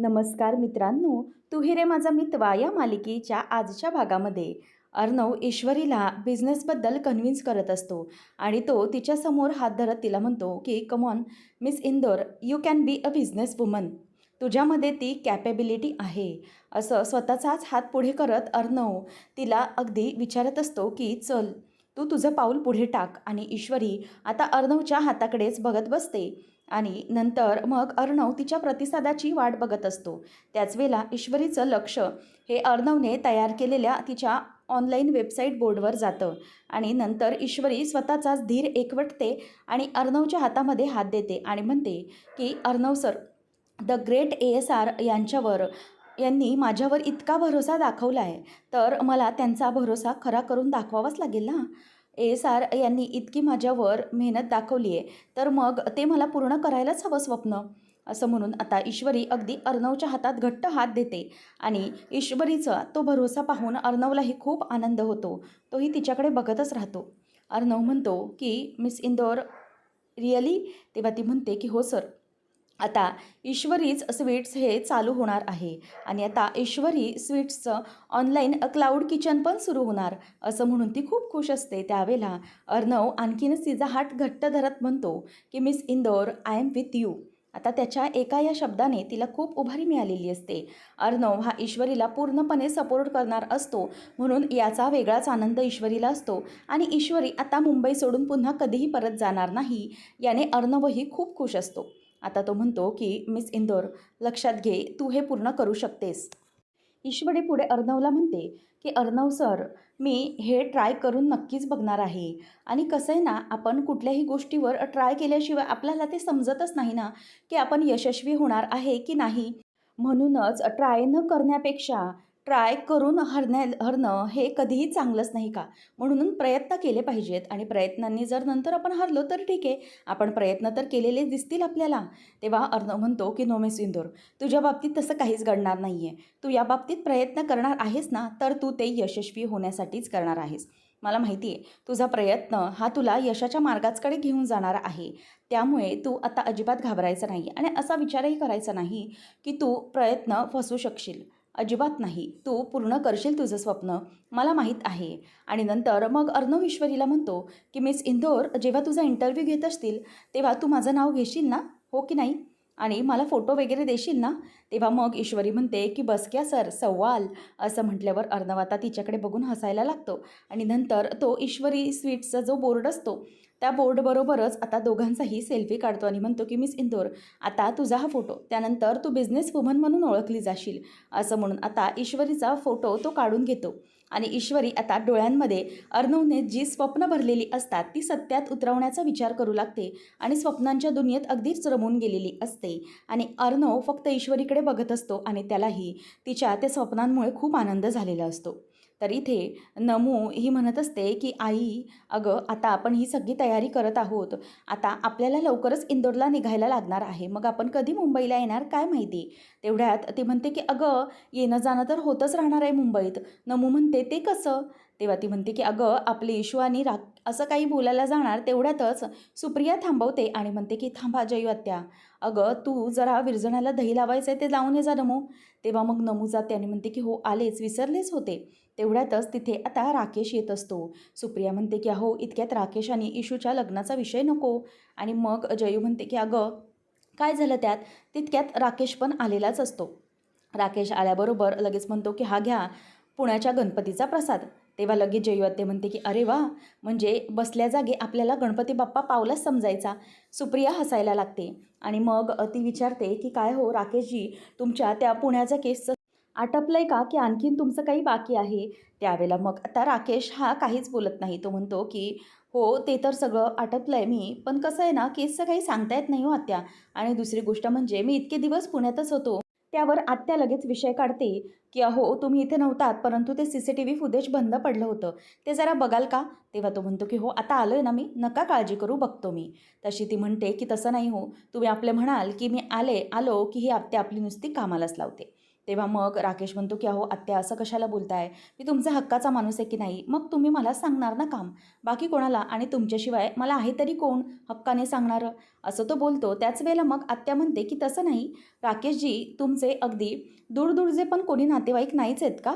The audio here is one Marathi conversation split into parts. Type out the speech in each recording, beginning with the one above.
नमस्कार मित्रांनो तू रे माझा मितवा या मालिकेच्या आजच्या भागामध्ये. अर्णव ईश्वरीला बिझनेसबद्दल कन्व्हिन्स करत असतो आणि तो तिच्यासमोर हात धरत तिला म्हणतो की come on miss Indore you can be a business woman तुझ्यामध्ये ती कॅपेबिलिटी आहे. असं स्वतःचाच हात पुढे करत अर्णव तिला अगदी विचारत असतो की चल तू तुझं पाऊल पुढे टाक आणि ईश्वरी आता अर्णवच्या हाताकडेच बघत बसते. आणि नंतर मग अर्णव तिच्या प्रतिसादाची वाट बघत असतो. त्याच वेळेला ईश्वरीचं लक्ष हे अर्णवने तयार केलेल्या तिच्या ऑनलाईन वेबसाईट बोर्डवर जातं आणि नंतर ईश्वरी स्वतःचाच धीर एकवटते आणि अर्णवच्या हातामध्ये हात देते आणि म्हणते की Arnav sir the great A S R यांच्यावर यांनी माझ्यावर इतका भरोसा दाखवला आहे तर मला त्यांचा भरोसा खरा करून दाखवावाच लागेल ना? ए एस आर यांनी इतकी माझ्यावर मेहनत दाखवली आहे तर मग ते मला पूर्ण करायलाच हवं स्वप्न? असं म्हणून आता ईश्वरी अगदी अर्णवच्या हातात घट्ट हात देते आणि ईश्वरीचा तो भरोसा पाहून अर्णवलाही खूप आनंद होतो. तोही तिच्याकडे बघतच राहतो. अर्णव म्हणतो की मिस इंदोर रिअली? तेव्हा ती म्हणते की हो सर. आता ईश्वरीच स्वीट्स हे चालू होणार आहे. आणि आता ईश्वरी स्वीट्सचं ऑनलाईन क्लाउड किचन पण सुरू होणार असं म्हणून ती खूप खुश असते त्यावेळेला. अर्णव आणखीनच तिचा हात घट्ट धरत म्हणतो की miss Indore I am with you आता त्याच्या एका या शब्दाने तिला खूप उभारी मिळालेली असते. अर्णव हा ईश्वरीला पूर्णपणे सपोर्ट करणार असतो म्हणून याचा वेगळाच आनंद ईश्वरीला असतो. आणि ईश्वरी आता मुंबई सोडून पुन्हा कधीही परत जाणार नाही याने अर्णवही खूप खुश असतो. आता तो म्हणतो की मिस इंदोर लक्षात घे तू हे पूर्ण करू शकतेस. ईश्वरी पुढे अर्णवला म्हणते की अर्णव सर मी हे ट्राय करून नक्कीच बघणार आहे. आणि कसं आहे ना आपण कुठल्याही गोष्टीवर ट्राय केल्याशिवाय आपल्याला ते समजतच नाही ना की आपण यशस्वी होणार आहे की नाही. म्हणूनच ट्राय न करण्यापेक्षा ट्राय करून हरण्या हरणं हे कधीही चांगलंच नाही का? म्हणून प्रयत्न केले पाहिजेत आणि प्रयत्नांनी जर नंतर आपण हरलो तर ठीक आहे. आपण प्रयत्न तर केलेले दिसतील आपल्याला. तेव्हा अर्णव म्हणतो की नोमेस इंदोर तुझ्या बाबतीत तसं काहीच घडणार नाही आहे तू या बाबतीत प्रयत्न करणार आहेस ना तर तू ते यशस्वी होण्यासाठीच करणार आहेस. मला माहिती आहे तुझा प्रयत्न हा तुला यशाच्या मार्गाचकडे घेऊन जाणार आहे. त्यामुळे तू आता अजिबात घाबरायचं नाही आणि असा विचारही करायचा नाही की तू प्रयत्न फसू शकशील. अजिबात नाही. तू पूर्ण करशील तुझं स्वप्न. मला माहीत आहे. आणि नंतर मग अर्णव ईश्वरीला म्हणतो की मिस इंदोर जेव्हा तुझा इंटरव्ह्यू घेत असतील तेव्हा तू माझं नाव घेशील ना? हो की नाही? आणि मला फोटो वगैरे देशील ना? तेव्हा मग ईश्वरी म्हणते की बस क्या सर सव्वाल असं म्हटल्यावर अर्णव आता तिच्याकडे बघून हसायला लागतो. आणि नंतर तो ईश्वरी स्वीट्सचा जो बोर्ड असतो त्या बोर्डबरोबरच आता दोघांचाही सेल्फी काढतो आणि म्हणतो की मिस इंदोर आता तुझा हा फोटो त्यानंतर तू बिझनेस वुमन म्हणून ओळखली जाशील. असं म्हणून आता ईश्वरीचा फोटो तो काढून घेतो. आणि ईश्वरी आता डोळ्यांमध्ये अर्णवने जी स्वप्न भरलेली असतात ती सत्यात उतरवण्याचा विचार करू लागते आणि स्वप्नांच्या दुनियेत अगदीच रमून गेलेली असते. आणि अर्णव फक्त ईश्वरीकडे बघत असतो आणि त्यालाही तिच्या त्या स्वप्नांमुळे खूप आनंद झालेला असतो. तर इथे नमू ही म्हणत असते की आई अगं आता आपण ही सगळी तयारी करत आहोत. आता आपल्याला लवकरच इंदोरला निघायला लागणार आहे. मग आपण कधी मुंबईला येणार काय माहिती? तेवढ्यात ती म्हणते की अगं येणं जाणं तर होतच राहणार आहे मुंबईत. नमू म्हणते ते कसं? तेव्हा ती म्हणते की अगं आपली इशू आणि रा असं काही बोलायला जाणार तेवढ्यातच सुप्रिया थांबवते आणि म्हणते की थांबा जयवात्या अगं तू जरा विरजणाला दही लावायचं आहे ते जाऊन ये जा नमू. तेव्हा मग नमू जाते आणि म्हणते की हो आलेच विसरलेच होते. तेवढ्यातच तिथे आता राकेश येत असतो. सुप्रिया म्हणते की अहो इतक्यात राकेश आणि इशूच्या लग्नाचा विषय नको. आणि मग जयू म्हणते की अगं काय झालं त्यात? तितक्यात राकेश पण आलेलाच असतो. राकेश आल्याबरोबर लगेच म्हणतो की हा घ्या पुण्याच्या गणपतीचा प्रसाद. तेव्हा लगेच जयवत्ते म्हणते की अरे वा म्हणजे बसल्या जागे आपल्याला गणपती बाप्पा पावलाच समजायचा. सुप्रिया हसायला लागते. आणि मग ती विचारते की काय हो राकेशजी तुमच्या त्या पुण्याचा केसचं आटपलं आहे का की आणखीन तुमचं काही बाकी आहे? त्यावेळेला मग आता राकेश हा काहीच बोलत नाही. तो म्हणतो की हो ते तर सगळं आटपलं आहे मी पण कसं आहे ना केसचं काही सांगता येत नाही हो आत्या. आणि दुसरी गोष्ट म्हणजे मी इतके दिवस पुण्यातच होतो. त्यावर आत्या लगेच विषय काढते की अहो तुम्ही इथे नव्हतात परंतु ते C C T V footage बंद पडलं होतं. ते जरा बघाल का? तेव्हा तो म्हणतो की हो आता आलो आहे ना मी नका काळजी करू बघतो मी. तशी ती म्हणते की तसं नाही हो. तुम्ही आपले म्हणाल की मी आले आलो की ही आत्या आपली नुसती कामालाच लावते. तेव्हा मग राकेश म्हणतो की अहो आत्या असं कशाला बोलताय? मी तुमचा हक्काचा माणूस आहे की नाही? मग तुम्ही मला सांगणार ना काम. बाकी कोणाला? आणि तुमच्याशिवाय मला आहे तरी कोण हक्काने सांगणारं? असं तो बोलतो. त्याच वेळेला मग आत्या म्हणते की तसं नाही. राकेशजी तुमचे अगदी दूरदूरचे पण कोणी नातेवाईक नाहीच आहेत का?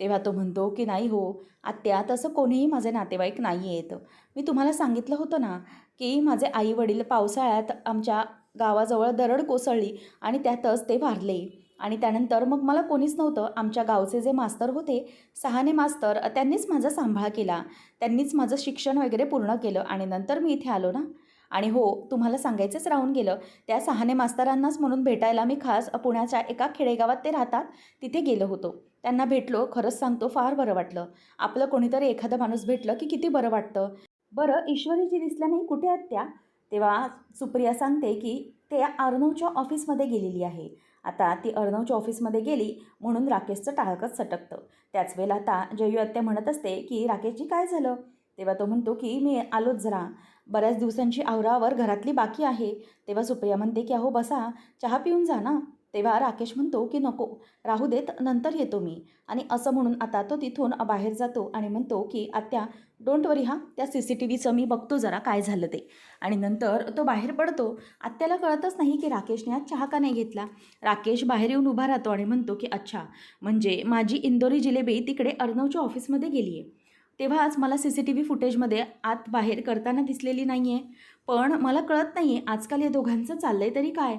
तेव्हा तो म्हणतो की नाही हो. आत्या तसं कोणीही माझे नातेवाईक नाही आहेत. मी तुम्हाला सांगितलं होतं ना की माझे आई वडील पावसाळ्यात आमच्या गावाजवळ दरड कोसळली आणि त्यातच ते वारले. आणि त्यानंतर मग मला कोणीच नव्हतं. आमच्या गावचे जे मास्तर होते सहाने मास्तर त्यांनीच माझा सांभाळ केला. त्यांनीच माझं शिक्षण वगैरे पूर्ण केलं आणि नंतर मी इथे आलो ना. आणि हो तुम्हाला सांगायचंच राहून गेलं. त्या सहाने मास्तरांनाच म्हणून भेटायला मी खास पुण्याच्या एका खेडेगावात ते राहतात तिथे गेलो होतो. त्यांना भेटलो खरंच सांगतो फार बरं वाटलं. आपलं कोणीतरी एखादं माणूस भेटलं की किती बरं वाटतं. बरं ईश्वरीजी दिसल्या नाही कुठे आहेत त्या? तेव्हा सुप्रिया सांगते की ते अर्णवच्या ऑफिसमध्ये गेलेली आहे. आता ती अर्णवच्या ऑफिसमध्ये गेली म्हणून राकेशचं टाळकच सटकतं. त्याच वेळेला आता जयू आत्या म्हणत असते की राकेशजी काय झालं? तेव्हा तो म्हणतो की मी आलोच जरा. बऱ्याच दिवसांची आवरावर घरातली बाकी आहे. तेव्हा सुप्रिया म्हणते की अहो बसा. चहा पिऊन जा ना. तेव्हा राकेश म्हणतो की नको. राहू देत नंतर येतो मी. आणि असं म्हणून आता तो तिथून बाहेर जातो आणि म्हणतो की आत्या डोंट वरी हां. त्या सी सी टी व्हीचं मी बघतो जरा काय झालं ते. आणि नंतर तो बाहेर पडतो. आत्याला कळतच नाही की राकेशने आज चहा का नाही घेतला. राकेश बाहेर येऊन उभा राहतो आणि म्हणतो की अच्छा म्हणजे माझी इंदोरी जिलेबी तिकडे अर्णवच्या ऑफिसमध्ये गेली आहे तेव्हाच मला सी सी टी व्ही फुटेजमध्ये आत बाहेर करताना दिसलेली नाही आहे पण मला कळत नाही आहे आजकाल या दोघांचं चाललं आहे तरी काय.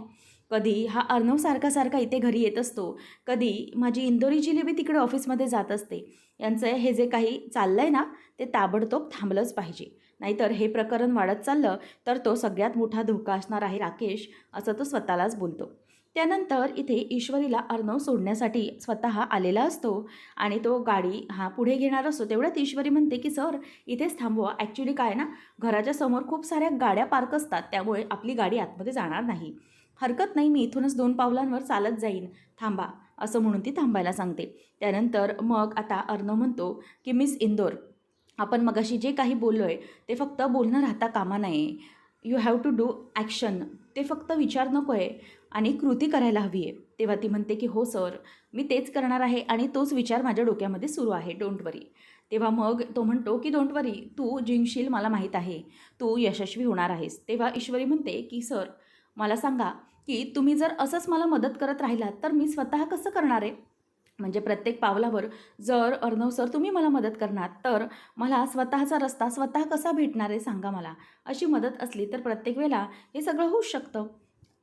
कधी हा अर्णव सारखा सारखा इथे घरी येत असतो कधी माझी इंदोरी जिलेबी तिकडे ऑफिसमध्ये जात असते. यांचं हे जे काही चाललं आहे ना ते ताबडतोब थांबलंच पाहिजे. नाहीतर हे प्रकरण वाढत चाललं तर तो सगळ्यात मोठा धोका असणार आहे राकेश असं तो स्वतःलाच बोलतो. त्यानंतर इथे ईश्वरीला अर्णव सोडण्यासाठी स्वतः आलेला असतो आणि तो गाडी हा पुढे घेणार असतो. तेवढ्यात ईश्वरी म्हणते की सर इथेच थांबवा. ॲक्च्युली काय ना घराच्या समोर खूप साऱ्या गाड्या पार्क असतात त्यामुळे आपली गाडी आतमध्ये जाणार नाही. हरकत नाही मी इथूनच दोन पावलांवर चालत जाईन. थांबा असं म्हणून ती थांबायला सांगते. त्यानंतर मग आता अर्णव म्हणतो की मिस इंदोर आपण मगाशी जे काही बोललो आहे ते फक्त बोलणं राहता कामा नये. You have to do action ते फक्त विचार नको आहे आणि कृती करायला हवी आहे तेव्हा ती म्हणते की हो सर मी तेच करणार आहे आणि तोच विचार माझ्या डोक्यामध्ये सुरू आहे. डोंट वरी तेव्हा मग तो म्हणतो की डोंट वरी तू जिंकशील मला माहीत आहे. तू यशस्वी होणार आहेस. तेव्हा ईश्वरी म्हणते की सर मला सांगा की तुम्ही जर असंच मला मदत करत राहिलात तर मी स्वतः कसं करणार आहे? म्हणजे प्रत्येक पावलावर जर अर्णव सर तुम्ही मला मदत करणार तर मला स्वतःचा रस्ता स्वतः कसा भेटणार आहे सांगा मला. अशी मदत असली तर प्रत्येक वेळेला हे सगळं होऊ शकतं.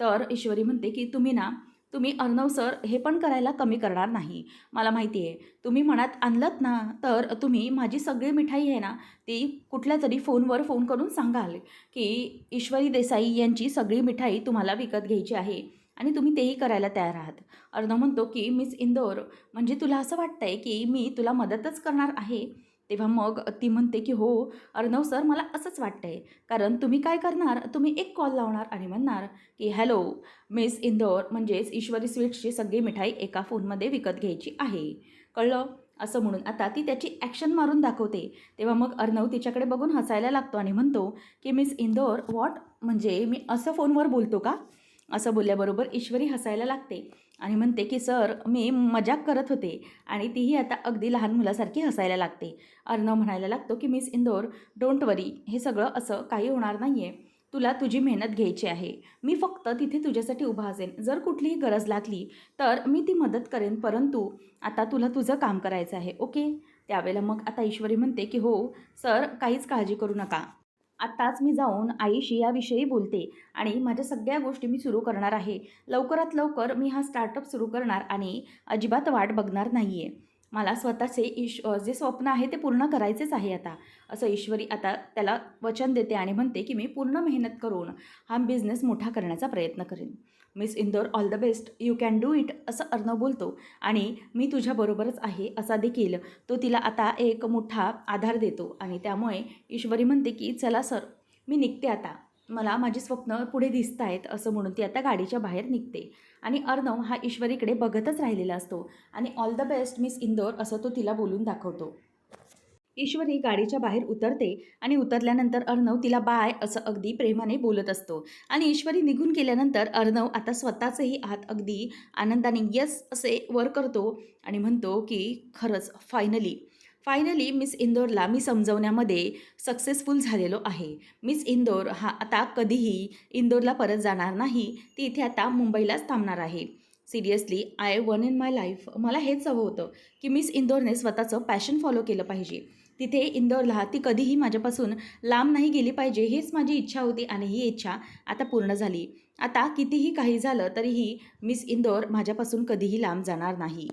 तर ईश्वरी म्हणते की तुम्ही ना तुम्ही अर्णव सर हे पण करायला कमी करणार नाही. मला माहिती आहे तुम्ही मनात आणलंत ना तर तुम्ही माझी सगळी मिठाई आहे ना ती कुठल्या तरी फोनवर फोन करून सांगाल की ईश्वरी देसाई यांची सगळी मिठाई तुम्हाला विकत घ्यायची आहे आणि तुम्ही तेही करायला तयार आहात. अर्णव म्हणतो की मिस इंदोर म्हणजे तुला असं वाटतंय की मी तुला मदतच करणार आहे? तेव्हा मग ती म्हणते की हो अर्णव सर मला असंच वाटतं आहे कारण तुम्ही काय करणार? तुम्ही एक कॉल लावणार आणि म्हणणार की हॅलो मिस इंदोर म्हणजेच ईश्वरी स्वीट्सची सगळी मिठाई एका फोनमध्ये विकत घ्यायची आहे. कळलं? असं म्हणून आता ती त्याची ॲक्शन मारून दाखवते. तेव्हा मग अर्णव तिच्याकडे बघून हसायला लागतो आणि म्हणतो की मिस इंदोर वॉट म्हणजे मी असं फोनवर बोलतो का? असं बोलल्याबरोबर ईश्वरी हसायला लागते. आणि म्हणते की सर मी मजाक करत होते आणि तीही आता अगदी लहान मुलासारखी हसायला लागते. अर्णव म्हणायला लागतो की मिस इंदोर डोंट वरी हे सगळं असं काही होणार नाही आहे तुला तुझी मेहनत घ्यायची आहे. मी फक्त तिथे तुझ्यासाठी उभा असेन. जर कुठलीही गरज लागली तर मी ती मदत करेन. परंतु आता तुला तुझं काम करायचं आहे ओके? त्यावेळेला मग आता ईश्वरी म्हणते की हो सर काहीच काळजी करू नका. आत्ताच मी जाऊन आईशी याविषयी बोलते आणि माझ्या सगळ्या गोष्टी मी सुरू करणार आहे. लवकरात लवकर मी हा स्टार्टअप सुरू करणार आणि अजिबात वाट बघणार नाही आहे मला स्वतःचे ईश जे स्वप्न आहे ते पूर्ण करायचेच आहे आता. असं ईश्वरी आता त्याला वचन देते आणि म्हणते की मी पूर्ण मेहनत करून हा बिझनेस मोठा करण्याचा प्रयत्न करेन. Miss Indore all the best. You can do it असं अर्णव बोलतो. आणि मी तुझ्याबरोबरच आहे असा देखील तो तिला आता एक मोठा आधार देतो. आणि त्यामुळे ईश्वरी म्हणते की चला सर मी निघते आता. मला माझी स्वप्न पुढे दिसत आहेत असं म्हणून ती आता गाडीच्या बाहेर निघते. आणि अर्णव हा ईश्वरीकडे बघतच राहिलेला असतो. आणि all the best miss Indore असं तो तिला बोलून दाखवतो. ईश्वरी गाडीच्या बाहेर उतरते आणि उतरल्यानंतर अर्णव तिला बाय असं अगदी प्रेमाने बोलत असतो. आणि ईश्वरी निघून गेल्यानंतर अर्णव आता स्वतःचेही हात अगदी आनंदाने यस असे वर करतो आणि म्हणतो की खरंच फायनली फायनली मिस इंदोरला मी समजवण्यामध्ये सक्सेसफुल झालेलो आहे. मिस इंदोर हा आता कधीही इंदोरला परत जाणार नाही. ती इथे आता मुंबईलाच थांबणार आहे. Seriously I want in my life मला हेच हवं होतं की मिस इंदोरने स्वतःचं पॅशन फॉलो केलं पाहिजे. तिथे इंदोरला ती कधीही माझ्यापासून लांब नाही गेली पाहिजे हीच माझी इच्छा होती आणि ही इच्छा आता पूर्ण झाली. आता कितीही काही झालं तरीही मिस इंदोर माझ्यापासून कधीही लांब जाणार नाही.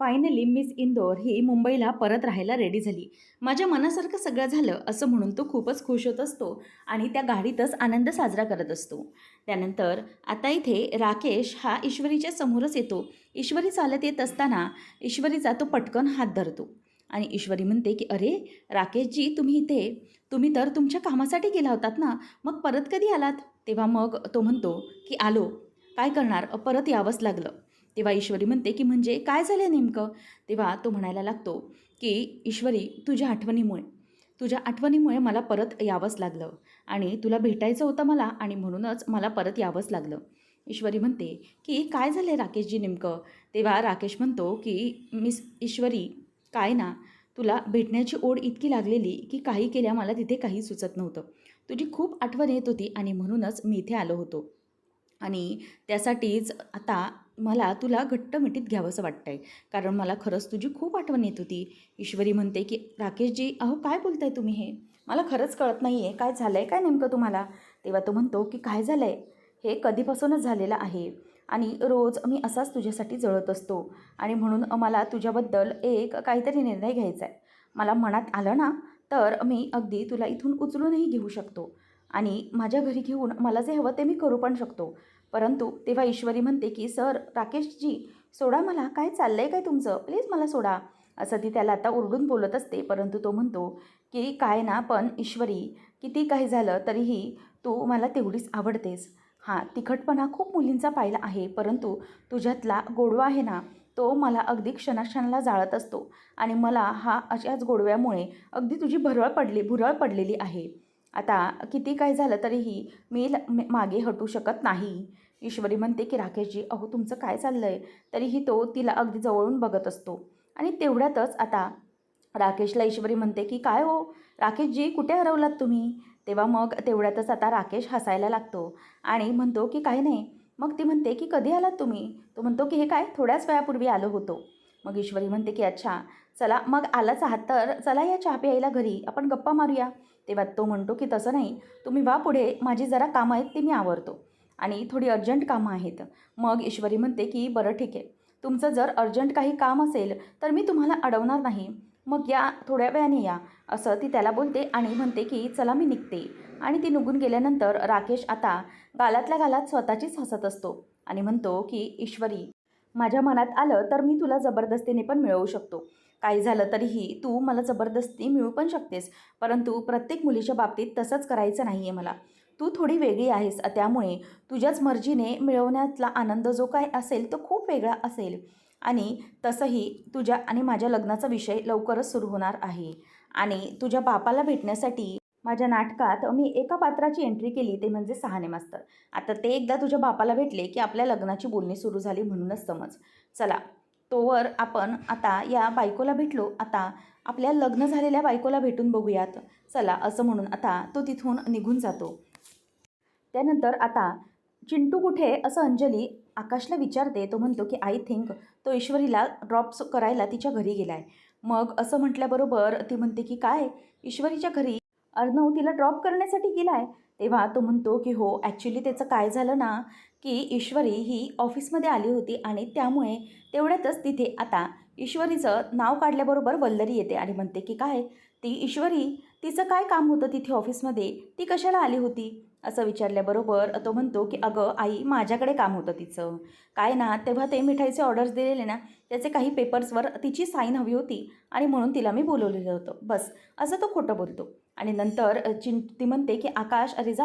फायनली मिस इंदोर ही मुंबईला परत राहायला रेडी झाली. माझ्या मनासारखं सगळं झालं असं म्हणून तो खूपच खुश होत असतो आणि त्या गाडीतच आनंद साजरा करत असतो. त्यानंतर आता इथे राकेश हा ईश्वरीच्या समोरच येतो. ईश्वरी चालत येत असताना ईश्वरीचा तो पटकन हात धरतो. आणि ईश्वरी म्हणते की अरे राकेशजी तुम्ही इथे तुम्ही तर तुमच्या कामासाठी गेला होतात ना मग परत कधी आलात? तेव्हा मग तो म्हणतो की आलो. काय करणार? परत यावंच लागलं. तेव्हा ईश्वरी म्हणते की म्हणजे काय झालं नेमकं? तेव्हा तो म्हणायला लागतो की ईश्वरी तुझ्या आठवणीमुळे तुझ्या आठवणीमुळे मला परत यावंच लागलं आणि तुला भेटायचं होतं मला आणि म्हणूनच मला परत यावंच लागलं. ईश्वरी म्हणते की काय झालं आहे राकेशजी नेमकं? तेव्हा राकेश म्हणतो की मिस ईश्वरी काय ना तुला भेटण्याची ओढ इतकी लागलेली की काही केल्या मला तिथे काही सुचत नव्हतं. तुझी खूप आठवण येत होती आणि म्हणूनच मी इथे आलो होतो. आणि त्यासाठीच आता मला तुला घट्ट मिठीत घ्यावंसं वाटतं आहे कारण मला खरंच तुझी खूप आठवण येत होती. ईश्वरी म्हणते की राकेशजी अहो काय बोलताय तुम्ही हे? मला खरंच कळत नाही आहे काय झालं आहे काय नेमकं तुम्हाला? तेव्हा तो म्हणतो की काय झालं आहे हे कधीपासूनच झालेलं आहे. आणि रोज मी असाच तुझ्यासाठी जळत असतो. आणि म्हणून मला तुझ्याबद्दल एक काहीतरी निर्णय घ्यायचा आहे. मला मनात आलं ना तर मी अगदी तुला इथून उचलूनही घेऊ शकतो. आणि माझ्या घरी घेऊन मला जे हवं ते मी करू पण शकतो. परंतु तेव्हा ईश्वरी म्हणते की सर राकेशजी सोडा मला. काय चाललं आहे काय तुमचं? प्लीज मला सोडा. असं ती त्याला आता ओरडून बोलत असते. परंतु तो म्हणतो की काय ना पण ईश्वरी किती काही झालं तरीही तू मला तेवढीच आवडतेस. हां तिखटपणा खूप मुलींचा पाहिला आहे परंतु तुझ्यातला गोडवा आहे ना तो मला अगदी क्षणाक्षणाला जाळत असतो आणि मला हा अशाच गोडव्यामुळे अगदी तुझी भरळ पडली भुरळ पडलेली आहे. आता किती काय झालं तरीही मी ल- मागे हटू शकत नाही. ईश्वरी म्हणते की राकेशजी अहो तुमचं काय चाललं आहे तरीही तो तिला अगदी जवळून बघत असतो. आणि तेवढ्यातच आता राकेशला ईश्वरी म्हणते की काय हो? राकेशजी कुठे हरवलात तुम्ही? तेव्हा मग तेवढ्यातच आता राकेश हसायला लागतो आणि म्हणतो की काही नाही. मग ती म्हणते की कधी आलात तुम्ही? तो म्हणतो की हे काय? थोड्याच वेळापूर्वी आलो होतो. मग ईश्वरी म्हणते की अच्छा चला मग आलाच आहात तर चला या चहा प्यायला घरी आपण गप्पा मारूया. तेव्हा तो म्हणतो की तसं नाही तुम्ही वा पुढे माझी जरा कामं आहेत ती मी आवरतो. आणि थोडी अर्जंट कामं आहेत. मग ईश्वरी म्हणते की बरं ठीक आहे. तुमचं जर अर्जंट काही काम असेल तर मी तुम्हाला अडवणार नाही. मग या थोड्या वेळाने या. असं ती त्याला बोलते आणि म्हणते की चला मी निघते. आणि ती निघून गेल्यानंतर राकेश आता गालातल्या गालात स्वतःचीच हसत असतो आणि म्हणतो की ईश्वरी माझ्या मनात आलं तर मी तुला जबरदस्तीने पण मिळवू शकतो. काही झालं तरीही तू मला जबरदस्ती मिळू पण शकतेस परंतु प्रत्येक मुलीच्या बाबतीत तसंच करायचं नाही आहे मला. तू थोडी वेगळी आहेस त्यामुळे तुझ्याच मर्जीने मिळवण्यातला आनंद जो काय असेल तो खूप वेगळा असेल. आणि तसंही तुझ्या आणि माझ्या लग्नाचा विषय लवकरच सुरू होणार आहे. आणि तुझ्या बापाला भेटण्यासाठी माझ्या नाटकात मी एका पात्राची एंट्री केली ते म्हणजे सहाने मास्तर. आता ते एकदा तुझ्या बापाला भेटले की आपल्या लग्नाची बोलणी सुरू झाली म्हणूनच समज. चला तोवर आपण आता या बायकोला भेटलो. आता आपल्या लग्न झालेल्या बायकोला भेटून बघूयात. चला असं म्हणून आता तो तिथून निघून जातो. त्यानंतर आता चिंटू कुठे? असं अंजली आकाशला विचारते तो म्हणतो की आय थिंक तो ईश्वरीला ड्रॉप्स करायला तिच्या घरी गेला आहे मग असं म्हटल्याबरोबर ती म्हणते की काय? ईश्वरीच्या घरी अर्णव तिला ड्रॉप करण्यासाठी गेला आहे तेव्हा तो म्हणतो की हो ॲक्च्युली त्याचं काय झालं ना की ईश्वरी ही ऑफिसमध्ये आली होती आणि त्यामुळे तेवढ्यातच तिथे आता ईश्वरीचं नाव काढल्याबरोबर वल्लरी येते आणि म्हणते की काय? ती ईश्वरी तिचं काय काम होतं तिथे ऑफिसमध्ये? ती कशाला आली होती? असं विचारल्याबरोबर तो म्हणतो की अगं आई माझ्याकडे काम होतं तिचं. काय ना तेव्हा ते मिठाईचे ऑर्डर्स दिलेले ना त्याचे काही पेपर्सवर तिची साईन हवी होती आणि म्हणून तिला मी बोलवलेलं होतं. बस. असं तो खोटं बोलतो. आणि नंतर चिं ती म्हणते की आकाश अरे जा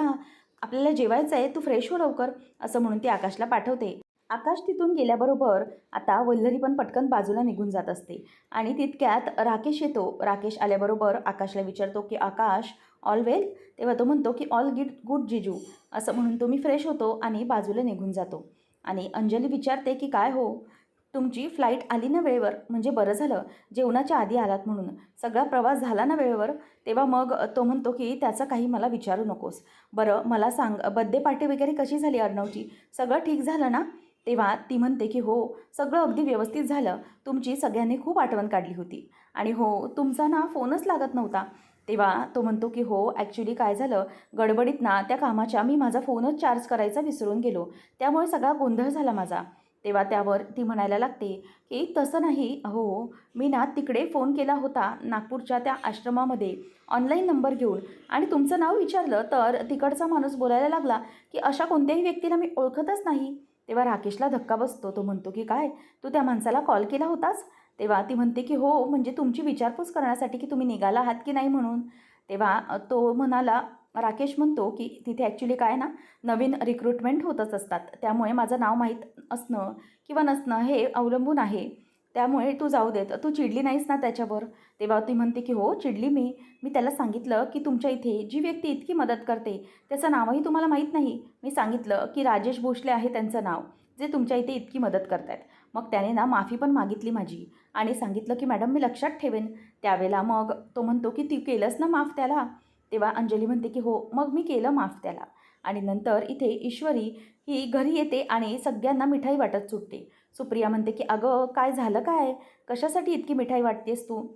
आपल्याला जेवायचं आहे तू फ्रेश हो लवकर. असं म्हणून ती आकाशला पाठवते. आकाश तिथून गेल्याबरोबर आता वल्लरी पण पटकन बाजूला निघून जात असते. आणि तितक्यात राकेश येतो. राकेश आल्याबरोबर आकाशला विचारतो की आकाश ऑल वेल तेव्हा तो म्हणतो की ऑल गिट गुड जिजू. असं म्हणून तो मी फ्रेश होतो आणि बाजूला निघून जातो. आणि अंजली विचारते की काय हो? तुमची फ्लाईट आली ना वेळेवर? म्हणजे बरं झालं? जेवणाच्या आधी आलात म्हणून. सगळा प्रवास झाला ना वेळेवर? तेव्हा मग तो म्हणतो की त्याचं काही मला विचारू नकोस. बरं मला सांग बड्डे पार्टी वगैरे कशी झाली अर्णवची? सगळं ठीक झालं ना? तेव्हा ती म्हणते की हो सगळं अगदी व्यवस्थित झालं. तुमची सगळ्यांनी खूप आठवण काढली होती. आणि हो तुमचा ना फोनच लागत नव्हता. तेव्हा तो म्हणतो की हो ॲक्च्युली काय झालं? गडबडीत ना त्या कामाच्या मी माझा फोनच चार्ज करायचा विसरून गेलो. त्यामुळे सगळा गोंधळ झाला माझा. तेव्हा त्यावर ती म्हणायला लागते की तसं नाही. हो मी ना तिकडे फोन केला होता नागपूरच्या त्या आश्रमामध्ये. ऑनलाईन नंबर घेऊन. आणि तुमचं नाव विचारलं तर तिकडचा माणूस बोलायला लागला की अशा कोणत्याही व्यक्तीला मी ओळखतच नाही. तेव्हा राकेशला धक्का बसतो. तो म्हणतो की काय? तू त्या माणसाला कॉल केला होतास? तेव्हा ती म्हणते की हो म्हणजे तुमची विचारपूस करण्यासाठी की तुम्ही निघाला आहात की नाही म्हणून? तेव्हा तो म्हणाला राकेश म्हणतो की तिथे ॲक्च्युली काय ना नवीन रिक्रुटमेंट होतच असतात. त्यामुळे माझं नाव माहीत असणं किंवा नसणं हे अवलंबून आहे. त्यामुळे तू जाऊ देत तू चिडली नाहीस ना त्याच्यावर? तेव्हा ती म्हणते की हो चिडली मी. मी त्याला सांगितलं की तुमच्या इथे जी व्यक्ती इतकी मदत करते त्याचं नावही तुम्हाला माहीत नाही. मी सांगितलं की राजेश भोसले आहे त्यांचं नाव जे तुमच्या इथे इतकी मदत करत आहेत मग त्याने ना माफी पण मागितली माझी आणि सांगितलं की मॅडम मी लक्षात ठेवेन. त्यावेळेला मग तो म्हणतो की ती केलंस ना माफ त्याला? तेव्हा अंजली म्हणते की हो मग मी केलं माफ त्याला. आणि नंतर इथे ईश्वरी ही घरी येते आणि सगळ्यांना मिठाई वाटत सुटते. सुप्रिया म्हणते की अगं काय झालं काय? कशासाठी इतकी मिठाई वाटतेस तू?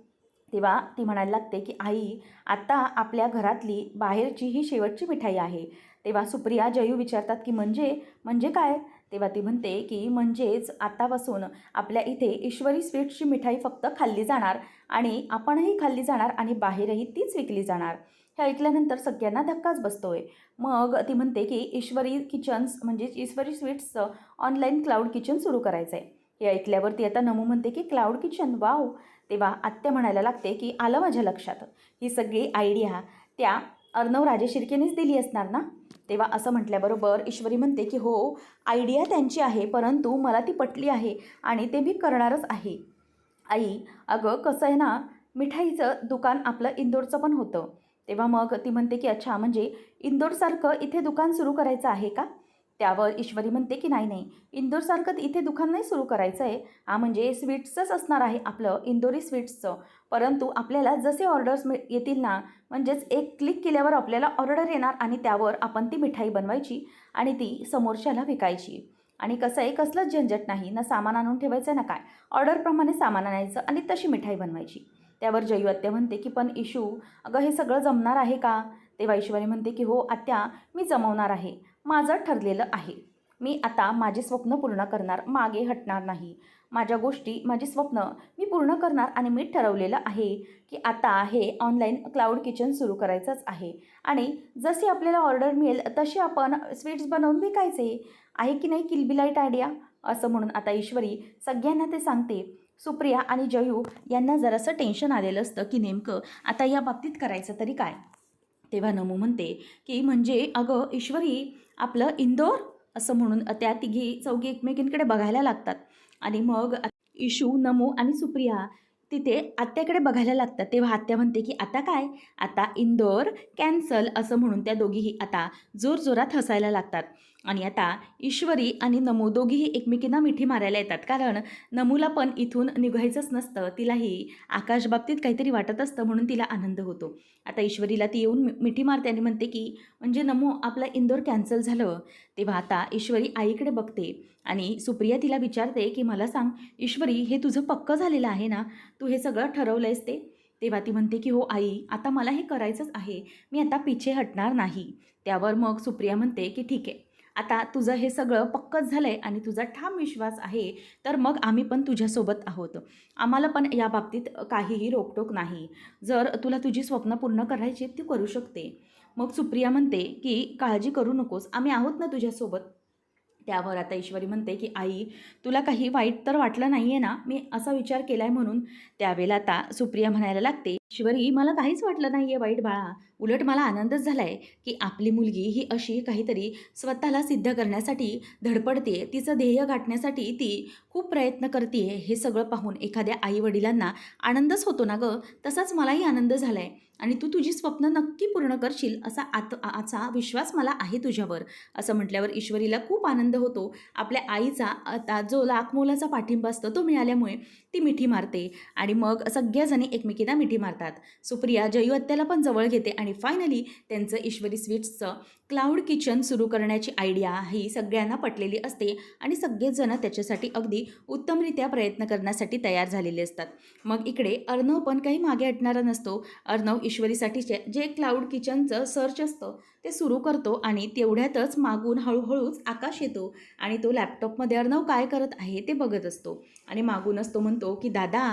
तेव्हा ती म्हणायला लागते की आई आत्ता आपल्या घरातली बाहेरची ही शेवटची मिठाई आहे. तेव्हा सुप्रिया जयू विचारतात की म्हणजे म्हणजे काय? तेव्हा ती म्हणते की म्हणजेच आतापासून आपल्या इथे ईश्वरी स्वीट्सची मिठाई फक्त खाल्ली जाणार आणि आपणही खाल्ली जाणार आणि बाहेरही तीच विकली जाणार. हे ऐकल्यानंतर सगळ्यांना धक्काच बसतोय. मग ती म्हणते की ईश्वरी किचन्स म्हणजे ईश्वरी स्वीट्सचं ऑनलाईन क्लाउड किचन सुरू करायचं आहे हे ऐकल्यावर ती आता नमू म्हणते की क्लाउड किचन वाव! तेव्हा आत्या म्हणायला लागते की आलं माझ्या लक्षात. ही सगळी आयडिया त्या अर्णव राजे शिर्केनेच दिली असणार ना? तेव्हा असं म्हटल्याबरोबर ईश्वरी म्हणते की हो आयडिया त्यांची आहे परंतु मला ती पटली आहे आणि ते मी करणारच आहे. आई अगं कसं आहे ना मिठाईचं दुकान आपलं इंदोरचं पण होतं. तेव्हा मग ती म्हणते की अच्छा म्हणजे इंदोरसारखं इथे दुकान सुरू करायचं आहे का? त्यावर ईश्वरी म्हणते की नाही नाही. इंदोरसारखं इथे दुकान नाही सुरू करायचं आहे. हा म्हणजे स्वीट्सच असणार आहे आपलं इंदोरी स्वीट्सचं. परंतु आपल्याला जसे ऑर्डर्स मिळ येतील ना म्हणजेच एक क्लिक केल्यावर आपल्याला ऑर्डर येणार आणि त्यावर आपण ती मिठाई बनवायची आणि ती समोरच्याला विकायची. आणि कसं आहे कसलंच झंझट नाही. ना सामान आणून ठेवायचं ना काय. ऑर्डरप्रमाणे सामान आणायचं आणि तशी मिठाई बनवायची. त्यावर जयू आत्या म्हणते की पण इशू अगं हे सगळं जमणार आहे का? तेव्हा ईश्वरी म्हणते की हो आत्या मी जमवणार आहे. माझं ठरलेलं आहे. मी आता माझे स्वप्न पूर्ण करणार मागे हटणार नाही. माझ्या गोष्टी माझी स्वप्न मी पूर्ण करणार आणि मी ठरवलेलं आहे की आता हे ऑनलाईन क्लाउड किचन सुरू करायचंच आहे. आणि जशी आपल्याला ऑर्डर मिळेल तशी आपण स्वीट्स बनवून विकायचे. आहे की नाही किलबिलाईट आयडिया? असं म्हणून आता ईश्वरी सगळ्यांना ते सांगते. सुप्रिया आणि जयू यांना जरासं टेन्शन आलेलं असतं की नेमकं आता या बाबतीत करायचं तरी काय? तेव्हा नमू म्हणते की म्हणजे अगं ईश्वरी आपलं इंदोर? असं म्हणून त्या तिघी चौघी एकमेकींकडे बघायला लागतात. आणि मग इशू नमू आणि सुप्रिया तिथे आत्याकडे बघायला लागतात. तेव्हा आत्या म्हणते की आता काय? आता इंदोर कॅन्सल असं म्हणून त्या दोघीही आता जोरजोरात हसायला लागतात. आणि आता ईश्वरी आणि नमू दोघीही एकमेकींना मिठी मारायला येतात. कारण नमूला पण इथून निघायचंच नसतं. तिलाही आकाशबाबतीत काहीतरी वाटत असतं म्हणून तिला आनंद होतो. आता ईश्वरीला ती येऊन मिठी मारते आणि म्हणते की म्हणजे नमू आपलं इंदोर कॅन्सल झालं. तेव्हा आता ईश्वरी आईकडे बघते आणि सुप्रिया तिला विचारते की मला सांग ईश्वरी हे तुझं पक्कं झालेलं आहे ना? तू हे सगळं ठरवलं आहेस ते? तेव्हा ती म्हणते की हो आई आता मला हे करायचंच आहे. मी आता पिछे हटणार नाही. त्यावर मग सुप्रिया म्हणते की ठीक आहे. आता तुझं हे सगळं पक्कच झालं आहे आणि तुझा ठाम विश्वास आहे तर मग आम्ही पण तुझ्यासोबत आहोत. आम्हाला पण या बाबतीत काहीही रोकटोक नाही. जर तुला तुझी स्वप्न पूर्ण करायची ती करू शकते. मग सुप्रिया म्हणते की काळजी करू नकोस आम्ही आहोत ना तुझ्यासोबत. त्यावर आता ईश्वरी म्हणते की आई तुला काही वाईट तर वाटलं नाही आहे ना? मी असा विचार केला आहे म्हणून त्यावेळेला आता सुप्रिया म्हणायला लागते ईश्वरी मला काहीच वाटलं नाही आहे वाईट बाळा. उलट मला आनंदच झाला आहे की आपली मुलगी ही अशी काहीतरी स्वतःला सिद्ध करण्यासाठी धडपडते तिचं ध्येय गाठण्यासाठी ती खूप प्रयत्न करते हे सगळं पाहून एखाद्या आईवडिलांना आनंदच होतो ना गं? तसाच मलाही आनंद झाला आहे आणि तू तुझी स्वप्न नक्की पूर्ण करशील असा आत आचा विश्वास मला आहे तुझ्यावर. असं म्हटल्यावर ईश्वरीला खूप आनंद होतो. आपल्या आईचा आता जो लाखमोलाचा पाठिंबा असतो तो मिळाल्यामुळे ती मिठी मारते आणि मग सगळ्याजणी एकमेकींना मिठी मारतात. सुप्रिया जयू पण जवळ घेते आणि फायनली त्यांचं ईश्वरी स्वीट्सचं क्लाउड किचन सुरू करण्याची आयडिया ही सगळ्यांना पटलेली असते आणि सगळेजणं त्याच्यासाठी अगदी उत्तमरित्या प्रयत्न करण्यासाठी तयार झालेले असतात. मग इकडे अर्णव पण काही मागे हटणारा नसतो. अर्णव ईश्वरीसाठीचे जे क्लाउड किचनचं सर्च असतं ते सुरू करतो आणि तेवढ्यातच मागून हळूहळूच आकाश येतो आणि तो लॅपटॉपमध्ये अर्णव काय करत आहे ते बघत असतो. आणि मागूनच तो म्हणतो की दादा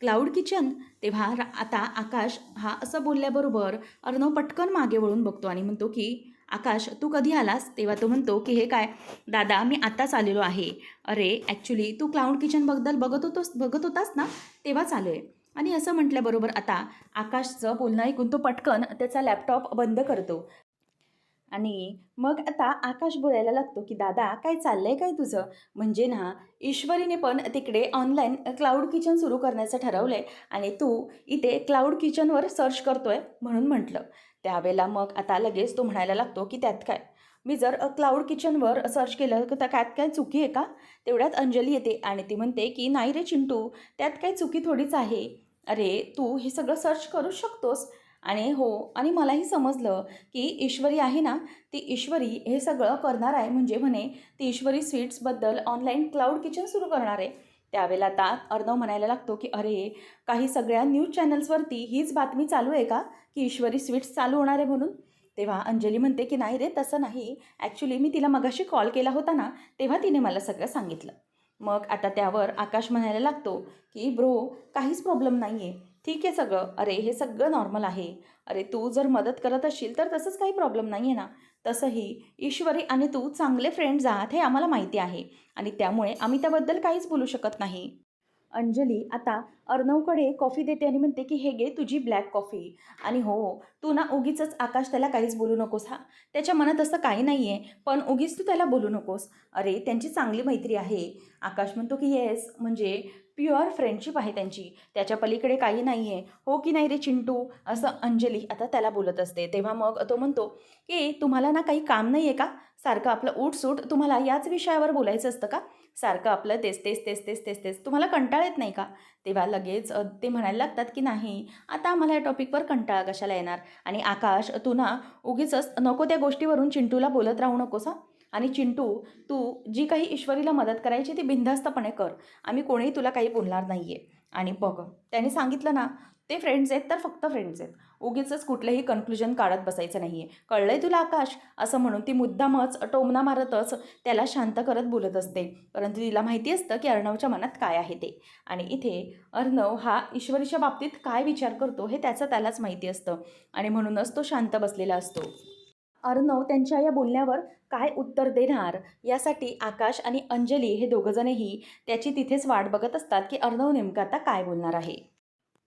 क्लाउड किचन तेव्हा आता आकाश हा असं बोलल्याबरोबर अर्णव पटकन मागे वळून बघतो आणि म्हणतो की आकाश तू कधी आलास? तेव्हा तो म्हणतो की हे काय दादा मी आत्ताच आलेलो आहे. अरे ॲक्च्युली तू क्लाउड किचनबद्दल बघत होतोस बघत होतास ना? तेव्हाच आलो आहे आणि असं म्हटल्याबरोबर आता आकाशचं बोलणं ऐकून तो पटकन त्याचा लॅपटॉप बंद करतो. आणि मग आता आकाश बोलायला लागतो की दादा काय चाललंय काय तुझं? म्हणजे ना ईश्वरीने पण तिकडे ऑनलाईन क्लाउड किचन सुरू करण्याचं ठरवलं आहे आणि तू इथे क्लाउड किचनवर सर्च करतोय म्हणून म्हटलं. त्यावेळेला मग आता लगेच तो म्हणायला लागतो की त्यात काय? मी जर क्लाउड किचनवर सर्च केलं तर त्यात काय चुकी आहे का? तेवढ्यात अंजली येते आणि ती म्हणते की नाही रे चिंटू त्यात काय चुकी थोडीच आहे. अरे तू हे सगळं सर्च करू शकतोस आणि हो आणि मलाही समजलं की ईश्वरी आहे ना ती ईश्वरी हे सगळं करणार आहे. म्हणजे म्हणे ती ईश्वरी स्वीट्सबद्दल ऑनलाईन क्लाउड किचन सुरू करणार आहे. त्यावेळेला आता अर्णव म्हणायला लागतो की अरे काही सगळ्या न्यूज चॅनल्सवरती हीच बातमी चालू आहे का? की ईश्वरी स्वीट्स चालू होणार आहे म्हणून? तेव्हा अंजली म्हणते की नाही रे तसं नाही. ॲक्च्युली मी तिला मगाशी कॉल केला होता ना तेव्हा तिने मला सगळं सांगितलं. मग आता त्यावर आकाश म्हणायला लागतो की ब्रो काहीच प्रॉब्लेम नाही आहे ठीक आहे सगळं. अरे हे सगळं नॉर्मल आहे. अरे तू जर मदत करत असशील तर तसंच काही प्रॉब्लेम नाही आहे ना. तसंही ईश्वरी आणि तू चांगले फ्रेंड्स आहात हे आम्हाला माहिती आहे. आणि त्यामुळे आम्ही त्याबद्दल काहीच बोलू शकत नाही. अंजली आता अर्णवकडे कॉफी देते आणि म्हणते की हे घे तुझी ब्लॅक कॉफी आणि हो तू ना उगीच आकाश त्याला काहीच बोलू नकोस हा. त्याच्या मनात असं काही नाही आहे पण उगीच तू त्याला बोलू नकोस. अरे त्यांची चांगली मैत्री आहे. आकाश म्हणतो की येस. म्हणजे प्युअर फ्रेंडशिप आहे त्यांची. त्याच्या पलीकडे काही नाही आहे हो की नाही रे चिंटू? असं अंजली आता त्याला बोलत असते. तेव्हा मग तो म्हणतो की तुम्हाला ना काही काम नाही आहे का? सारखं आपलं उठसूट तुम्हाला याच विषयावर बोलायचं असतं का? सारखं आपलं तेच तेच तेच तेच तेच तेच. तुम्हाला कंटाळ येत नाही का? तेव्हा लगेच ते म्हणायला लागतात की नाही आता आम्हाला या टॉपिकवर कंटाळा कशाला येणार? आणि आकाश तू ना उगीच नको त्या गोष्टीवरून चिंटूला बोलत राहू नकोस हा. आणि चिंटू तू जी काही ईश्वरीला मदत करायची ती बिनधास्तपणे कर. आम्ही कोणीही तुला काही बोलणार नाही आहे आणि बघ त्याने सांगितलं ना ते फ्रेंड्स आहेत तर फक्त फ्रेंड्स आहेत. उगीचच कुठलंही कन्क्लुजन काढत बसायचं नाही आहे कळलं आहे तुला आकाश? असं म्हणून ती मुद्दामच टोमना मारतच त्याला शांत करत बोलत असते. परंतु तिला माहिती असतं की अर्णवच्या मनात काय आहे ते. आणि इथे अर्णव हा ईश्वरीच्या बाबतीत काय विचार करतो हे त्याचं त्यालाच माहिती असतं. आणि म्हणूनच तो शांत बसलेला असतो. अर्णव त्यांच्या या बोलण्यावर काय उत्तर देणार? यासाठी आकाश आणि अंजली हे दोघंजणही त्याची तिथेच वाट बघत असतात की अर्णव नेमकं आता काय बोलणार आहे.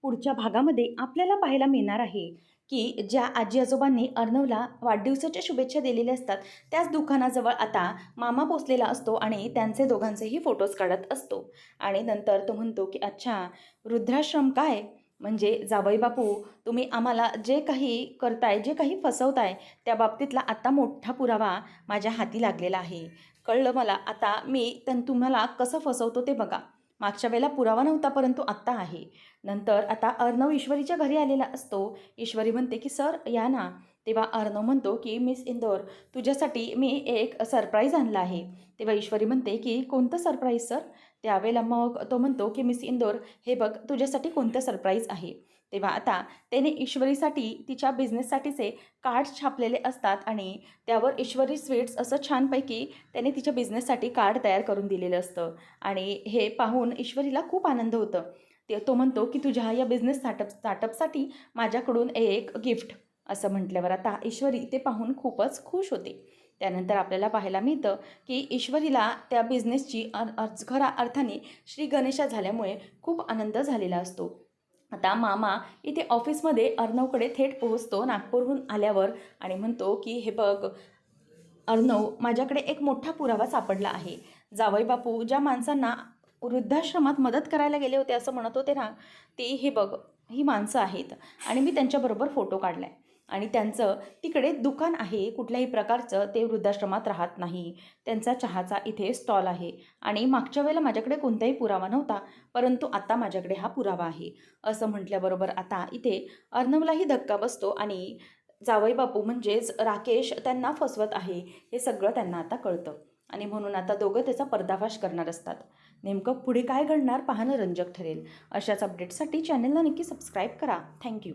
पुढच्या भागामध्ये आपल्याला पाहायला मिळणार आहे की ज्या आजी आजोबांनी अर्णवला वाढदिवसाच्या शुभेच्छा दिलेल्या असतात त्याच दुकानाजवळ आता मामा पोचलेला असतो आणि त्यांचे दोघांचेही फोटोज काढत असतो. आणि नंतर तो म्हणतो की अच्छा वृद्धाश्रम काय? म्हणजे जावई बापू तुम्ही आम्हाला जे काही करताय जे काही फसवताय त्या बाबतीतला आता मोठा पुरावा माझ्या हाती लागलेला आहे. कळलं मला आता मी त्यां तुम्हाला कसं फसवतो ते बघा. मागच्या वेळेला पुरावा नव्हता परंतु आत्ता आहे. नंतर आता अर्णव ईश्वरीच्या घरी आलेला असतो. ईश्वरी म्हणते की सर या ना. तेव्हा अर्णव म्हणतो की मिस इंदोर तुझ्यासाठी मी एक सरप्राईज आणला आहे. तेव्हा ईश्वरी म्हणते की कोणतं सरप्राईज सर? त्यावेळेला मग तो म्हणतो की मिस इंदोर हे बघ तुझ्यासाठी कोणतं सरप्राईज आहे? तेव्हा आता त्याने ईश्वरीसाठी तिच्या बिझनेससाठीचे कार्ड्स छापलेले असतात आणि त्यावर ईश्वरी स्वीट्स असं छानपैकी त्याने तिच्या बिझनेससाठी कार्ड तयार करून दिलेलं असतं. आणि हे पाहून ईश्वरीला खूप आनंद होतं. ते तो म्हणतो की तुझ्या या बिझनेस स्टार्टअप स्टार्टअपसाठी माझ्याकडून एक गिफ्ट असं म्हटल्यावर आता ईश्वरी ते पाहून खूपच खुश होते. त्यानंतर आपल्याला पाहायला मिळतं की ईश्वरीला त्या बिझनेसची अर अर्ज खरा अर्थाने श्री गणेशा झाल्यामुळे खूप आनंद झालेला असतो. आता मामा इथे ऑफिसमध्ये अर्णवकडे थेट पोहोचतो नागपूरहून आल्यावर आणि म्हणतो की हे बघ अर्णव माझ्याकडे एक मोठा पुरावा सापडला आहे. जावई बापू ज्या माणसांना वृद्धाश्रमात मदत करायला गेले होते असं म्हणत होते ना ते हे बघ ही माणसं आहेत आणि मी त्यांच्याबरोबर फोटो काढला आहे आणि त्यांचं तिकडे दुकान आहे कुठल्याही प्रकारचं ते वृद्धाश्रमात राहत नाही. त्यांचा चहाचा इथे स्टॉल आहे. आणि मागच्या वेळेला माझ्याकडे कोणताही पुरावा नव्हता परंतु आता माझ्याकडे हा पुरावा आहे. असं म्हटल्याबरोबर आता इथे अर्णवलाही धक्का बसतो आणि जावई बापू म्हणजेच राकेश त्यांना फसवत आहे हे सगळं त्यांना आता कळतं. आणि म्हणून आता दोघं त्याचा पर्दाफाश करणार असतात. नेमकं पुढे काय घडणार पाहणं रंजक ठरेल. अशाच अपडेटसाठी चॅनलला नक्की सबस्क्राईब करा. थँक्यू